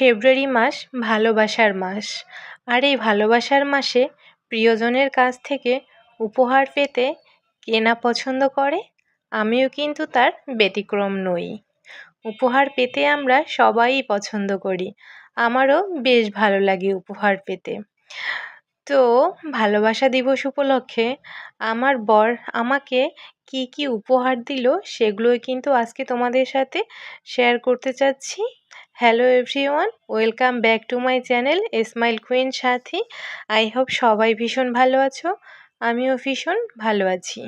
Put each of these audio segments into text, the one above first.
ফেব্রুয়ারি মাস ভালোবাসার মাস। আর এই ভালোবাসার মাসে প্রিয়জনের কাছ থেকে উপহার পেতে কেনা পছন্দ করে? আমিও কিন্তু তার ব্যতিক্রম নই। উপহার পেতে আমরা সবাই পছন্দ করি। আমারও বেশ ভালো লাগে উপহার পেতে। তো ভালোবাসা দিবস উপলক্ষে আমার বর আমাকে কি কি উপহার দিল সেগুলোই কিন্তু আজকে তোমাদের সাথে শেয়ার করতে চাচ্ছি। Hello everyone welcome back to my channel smile queen Sathi I hope সবাই ভীষণ ভালো আছো। আমিও ভীষণ ভালো আছি।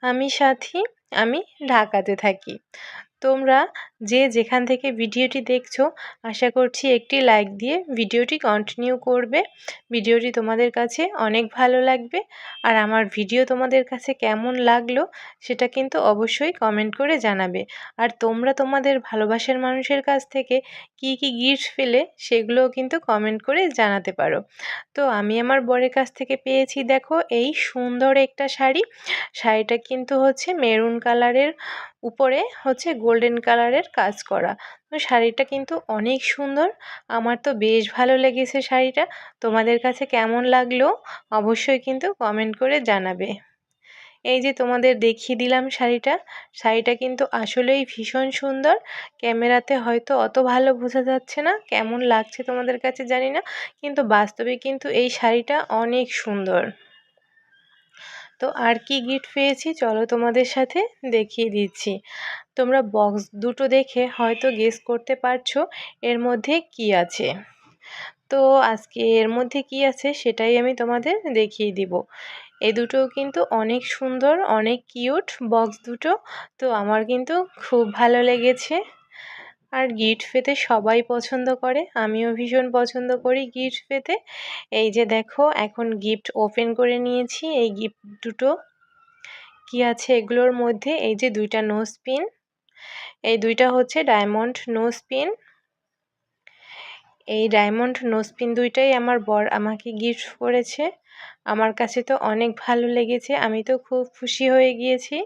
আমি সাথী, আমি ঢাকাতে থাকি। তোমরা যে যেখান থেকে ভিডিওটি দেখছ, আশা করছি একটি লাইক দিয়ে ভিডিওটি কন্টিনিউ করবে। ভিডিওটি তোমাদের কাছে অনেক ভালো লাগবে। আর আমার ভিডিও তোমাদের কাছে কেমন লাগল, সেটা কিন্তু অবশ্যই কমেন্ট করে জানাবে। আর তোমরা তোমাদের ভালোবাসার মানুষের কাছ থেকে কি কি গিফট পেলে, সেগুলোও কিন্তু কমেন্ট করে জানাতে পারো। তো আমি আমার বরের কাছ থেকে পেয়েছি, দেখো, এই সুন্দর একটা শাড়ি। শাড়িটা কিন্তু হচ্ছে মেরুন কালারের উপরে হচ্ছে গোল্ডেন কালারের কাজ করা। তো শাড়িটা কিন্তু অনেক সুন্দর। আমার তো বেশ ভালো লেগেছে শাড়িটা। তোমাদের কাছে কেমন লাগল অবশ্যই কিন্তু কমেন্ট করে জানাবে। এই যে তোমাদের দেখিয়ে দিলাম শাড়িটা। শাড়িটা কিন্তু আসলেই ভীষণ সুন্দর। ক্যামেরাতে হয়তো অত ভালো বোঝা যাচ্ছে না, কেমন লাগছে তোমাদের কাছে জানি না, কিন্তু বাস্তবে কিন্তু এই শাড়িটা অনেক সুন্দর। তো আর কি গিফট পেয়েছি চলো তোমাদের সাথে দেখিয়ে দিচ্ছি। তোমরা বক্স দুটো দেখে হয়তো গেস করতে পারছ এর মধ্যে কি আছে। তো আজকে এর মধ্যে কি আছে সেটাই আমি তোমাদের দেখিয়ে দিব। এ দুটো কিন্তু অনেক সুন্দর, অনেক কিউট বক্স দুটো, তো আমার কিন্তু খুব ভালো লেগেছে। আর গিফট পেতে সবাই পছন্দ করে, আমিও ভীষণ পছন্দ করি গিফট পেতে এই যে দেখো, এখন গিফট ওপেন করে নিয়েছি, এই গিফট দুটো। কি আছে এগুলোর মধ্যে? এই যে দুইটা নোজ পিন এই দুইটা হচ্ছে ডায়মন্ড নোজ পিন এই ডায়মন্ড নোজ পিন দুইটাই আমার বর আমাকে গিফট করেছে। আমার কাছে তো অনেক ভালো লেগেছে। আমি তো খুব খুশি হয়ে গিয়েছি।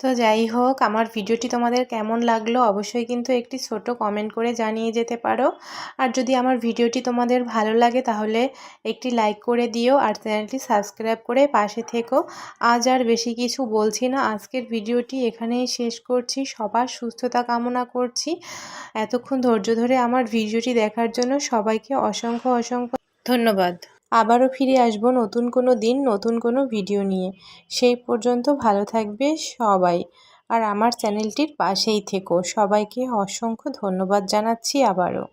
তো যাই হোক, আমার ভিডিওটি তোমাদের কেমন লাগল অবশ্যই কিন্তু একটি ছোট কমেন্ট করে জানিয়ে যেতে পারো। আর যদি আমার ভিডিওটি তোমাদের ভালো লাগে তাহলে একটি লাইক করে দিও আর চ্যানেলটি সাবস্ক্রাইব করে পাশে থেকো। আজ আর বেশি কিছু বলছি না, আজকের ভিডিওটি এখানেই শেষ করছি। সবার সুস্থতা কামনা করছি। এতক্ষণ ধৈর্য ধরে আমার ভিডিওটি দেখার জন্য সবাইকে অসংখ্য অসংখ্য ধন্যবাদ। আবারও ফিরে আসব নতুন কোনো দিন, নতুন কোনো ভিডিও নিয়ে। সেই পর্যন্ত ভালো থাকবে সবাই। আর আমার চ্যানেলটির পাশেই থেকো। সবাইকে অসংখ্য ধন্যবাদ জানাচ্ছি আবারও।